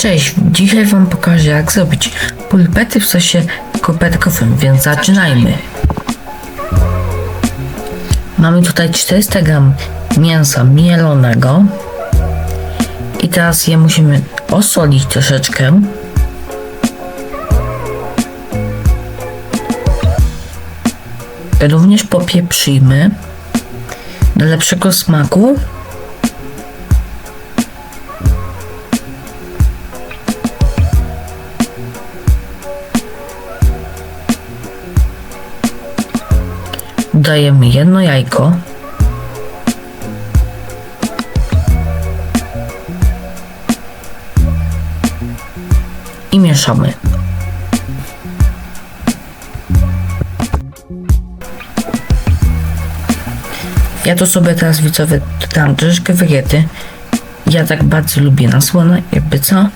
Cześć, dzisiaj wam pokażę jak zrobić pulpety w sosie kopertkowym, więc zaczynajmy. Mamy tutaj 400 gram mięsa mielonego i teraz je musimy osolić troszeczkę. Również popieprzyjmy do lepszego smaku. Dajemy jedno jajko. I mieszamy. Ja to sobie teraz widzowie dodam troszeczkę wegety. Ja tak bardzo lubię na słono, jakby co.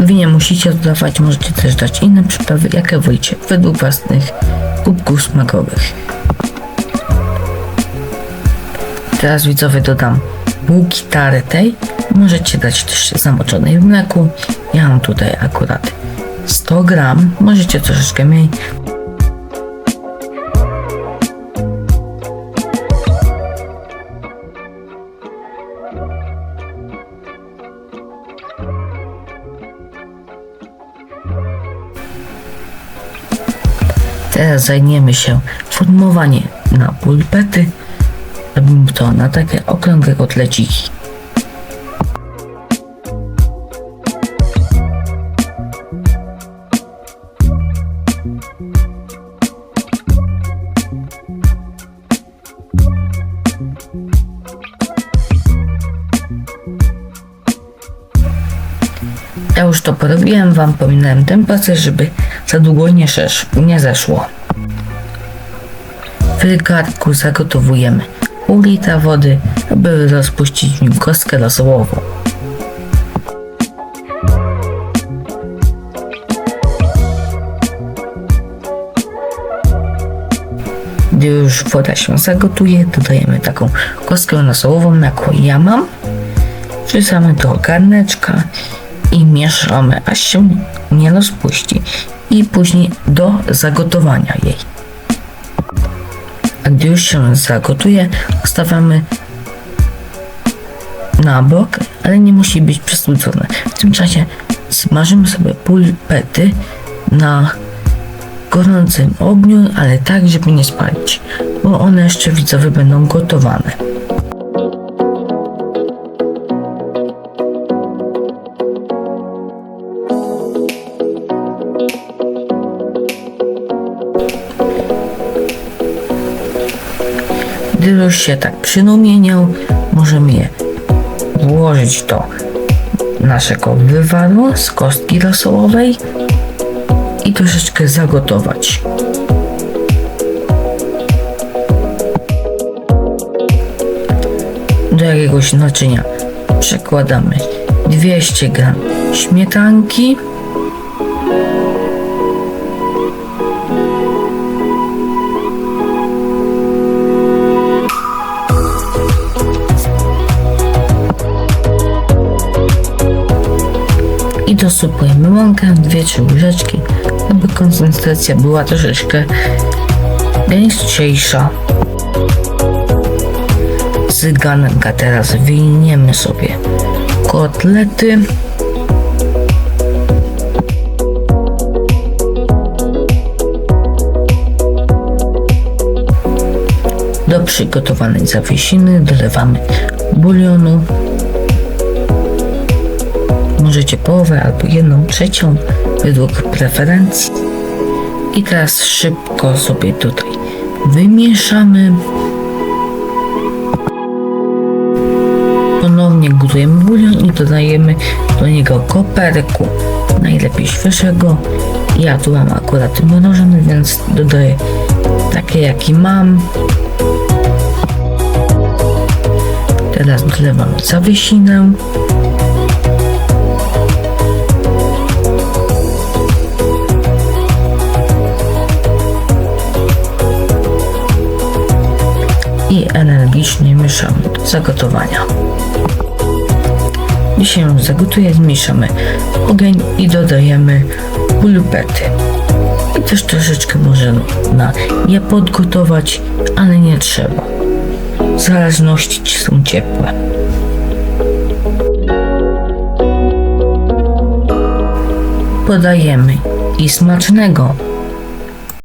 Wy nie musicie dodawać, możecie też dać inne przyprawy, jakie wolicie, według własnych kubków smakowych. Teraz widzowie dodam bułki tartej. Możecie dać też zamoczonej w mleku. Ja mam tutaj akurat 100 gram. Możecie troszeczkę mniej. Teraz zajmiemy się formowaniem na pulpety. Robimy to na takie okrągłe kotleciki. Ja już to porobiłem, wam pominąłem ten proces, żeby za długo nie, szesz, nie zeszło. W garnku zagotowujemy pół litra wody, aby rozpuścić w nim kostkę rosołową. Gdy już woda się zagotuje, dodajemy taką kostkę rosołową, jaką ja mam. Wrzucamy do garneczka i mieszamy, aż się nie rozpuści i później do zagotowania jej. A gdy już się zagotuje, stawiamy na bok, ale nie musi być przesłudzone. W tym czasie smażymy sobie pulpety na gorącym ogniu, ale tak, żeby nie spalić, bo one jeszcze widzowie będą gotowane. Gdy już się tak przynumienią, możemy je włożyć do naszego wywaru z kostki rosołowej i troszeczkę zagotować. Do jakiegoś naczynia przekładamy 200 gram śmietanki dosypujemy mąkę, 2-3 łyżeczki, aby koncentracja była troszeczkę gęściejsza. Z garnka teraz wyjmiemy sobie kotlety. Do przygotowanej zawiesiny dolewamy bulionu Możecie połowę albo jedną trzecią według preferencji. I teraz szybko sobie tutaj wymieszamy. Ponownie gotujemy bulion i dodajemy do niego koperku, najlepiej świeżego. Ja tu mam akurat mrożony, więc dodaję takie jaki mam. Teraz dolewam zawiesinę. Energicznie mieszamy do zagotowania. Gdy się zagotuje, zmniejszamy ogień i dodajemy pulpety. I też troszeczkę można je podgotować, ale nie trzeba. W zależności czy są ciepłe. Podajemy i smacznego.